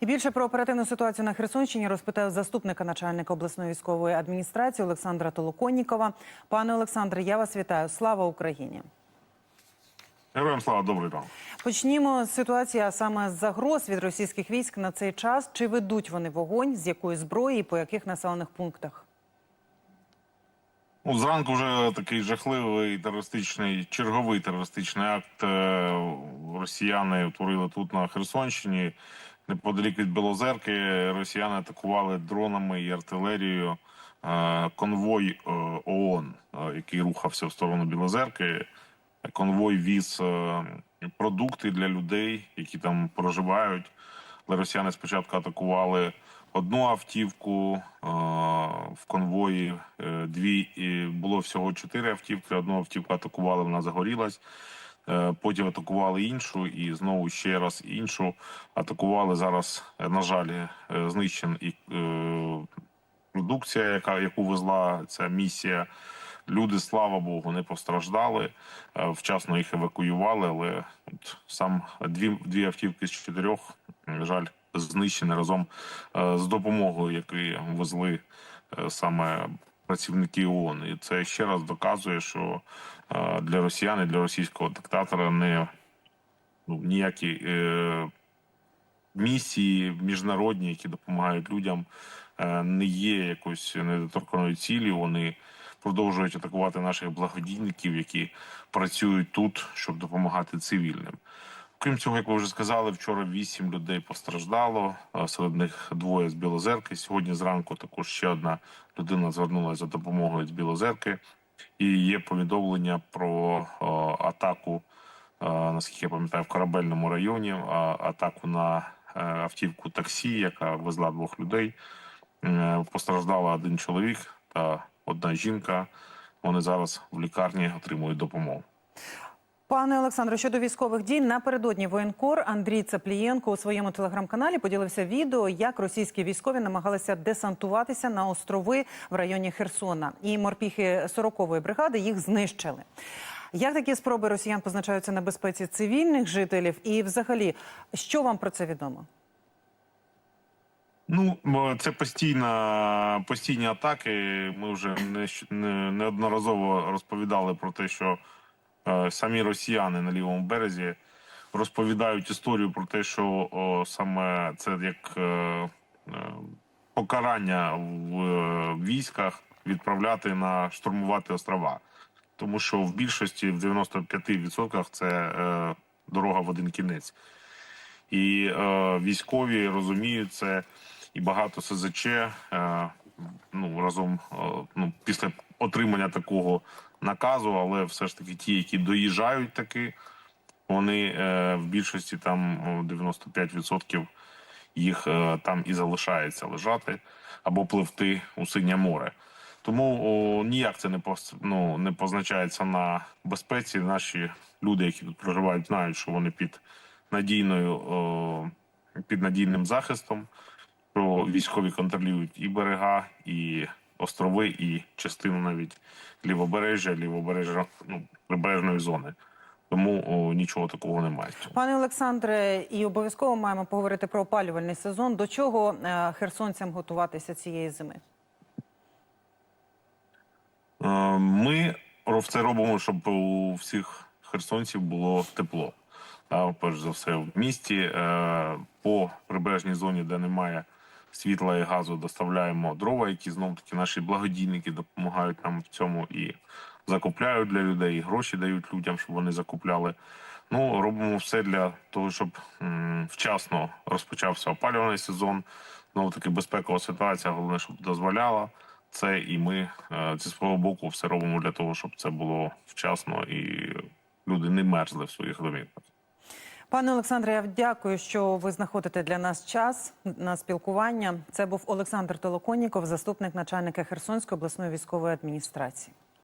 І більше про оперативну ситуацію на Херсонщині розпитав заступника начальника обласної військової адміністрації Олександра Толоконнікова. Пане Олександре, я вас вітаю. Слава Україні! Героям слава добрий ранок. Почнімо з ситуації, а саме з загроз від російських військ на цей час. Чи ведуть вони вогонь, з якої зброї і по яких населених пунктах? Ну, зранку вже такий жахливий терористичний, черговий терористичний акт е, росіяни утворили тут на Херсонщині. Неподалік від Білозерки росіяни атакували дронами і артилерією е, конвой е, ООН, е, який рухався в сторону Білозерки. Конвой віз продукти для людей, які там проживають. Але росіяни спочатку атакували одну автівку в конвої. Дві і було всього чотири автівки. Одну автівку атакували, вона загорілась. Е, Потім атакували іншу, і знову ще раз іншу. Атакували зараз. е, На жаль, е, знищен і продукція, яка яку везла ця місія. Люди, слава Богу, не постраждали. Вчасно їх евакуювали, але от сам дві, дві автівки з чотирьох, жаль, знищені разом з допомогою, яку везли саме працівники ООН. І це ще раз доказує, що е, для росіян і для російського диктатора не ну, ніякі е, місії міжнародні, які допомагають людям, е, не є якоюсь недоторканою цілі. Вони продовжують атакувати наших благодійників, які працюють тут, щоб допомагати цивільним. Крім цього, як ви вже сказали, вчора вісім людей постраждало. Серед них двоє з Білозерки. Сьогодні зранку також ще одна людина звернулася за допомогою з Білозерки. І є повідомлення про о, атаку, е, наскільки я пам'ятаю, в корабельному районі, а, атаку на е, автівку таксі, яка везла двох людей. Е, Постраждала один чоловік та одна жінка. Вони зараз в лікарні отримують допомогу. Пане Олександре, щодо військових дій, напередодні воєнкор Андрій Цаплієнко у своєму телеграм-каналі поділився відео, як російські військові намагалися десантуватися на острови в районі Херсона. І морпіхи 40-ї бригади їх знищили. Як такі спроби росіян позначаються на безпеці цивільних жителів? І, взагалі, що вам про це відомо? Ну, це постійна, постійні атаки. Ми вже не, не, неодноразово розповідали про те, що самі росіяни на лівому березі розповідають історію про те, що о, саме це як е, е, покарання в е, військах відправляти на штурмувати острова. Тому що в більшості, в 95% це е, дорога в один кінець. І е, військові розуміють це, і багато СЗЧ е, ну, разом е, ну, після отримання такого наказу, але все ж таки ті, які доїжджають таки, вони е, в більшості там 95% їх е, там і залишається лежати або пливти у синє море. Тому о, ніяк це не пос, ну, не позначається на безпеці. Наші люди, які тут проживають, знають, що вони під надійною о, під надійним захистом. Що військові контролюють і берега, і острови, і частину навіть лівобережжя, лівобережжя ну, прибережної зони. Тому о, нічого такого немає. Пане Олександре, і обов'язково маємо поговорити про опалювальний сезон. До чого е, херсонцям готуватися цієї зими? Е, Ми це робимо, щоб у всіх херсонців було тепло. А, перш за все, в місті е, по прибережній зоні, де немає світла і газу, доставляємо дрова, які знов таки наші благодійники допомагають нам в цьому і закупляють для людей, і гроші дають людям, щоб вони закупляли. Ну, робимо все для того, щоб м, вчасно розпочався опалювальний сезон. Знову таки безпекова ситуація, головне, щоб дозволяла це, і ми е, зі свого боку все робимо для того, щоб це було вчасно і люди не мерзли в своїх домівках. Пане Олександре, я дякую, що ви знаходите для нас час на спілкування. Це був Олександр Толоконніков, заступник начальника Херсонської обласної військової адміністрації.